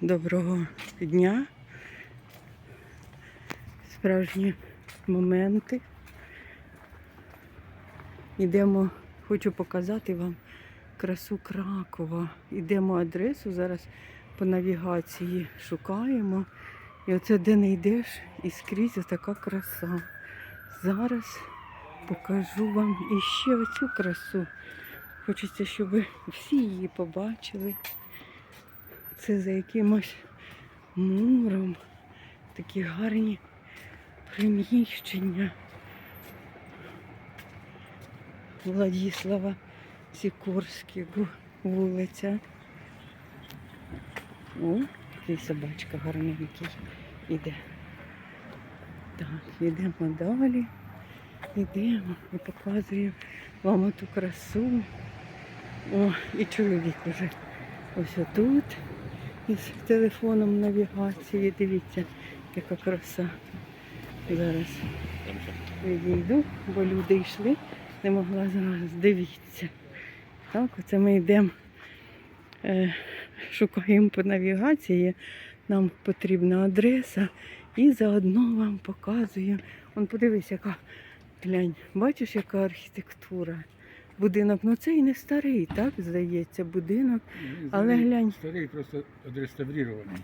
Доброго дня. Справжні моменти. Йдемо, хочу показати вам красу Кракова. Йдемо адресу, зараз по навігації шукаємо. І оце де не йдеш, і скрізь така краса. Зараз покажу вам іще оцю красу. Хочеться, щоб ви всі її побачили. Це за якимось муром. Такі гарні приміщення. Владіслава Сікорський гу- вулиця. О, який собачка гарненький іде. Так, йдемо далі. Йдемо і показуємо вам ту красу. О, і чоловік уже ось отут із телефоном навігації. Дивіться, яка краса. Зараз відійду, бо люди йшли, не могла зараз. Дивіться. Так, оце ми йдемо, е, шукаємо по навігації. Нам потрібна адреса і заодно вам показую. Он подивись, яка глянь, бачиш, яка архітектура. Будинок, ну це і не старий, так здається, будинок. Але глянь. Старий просто відреставрований.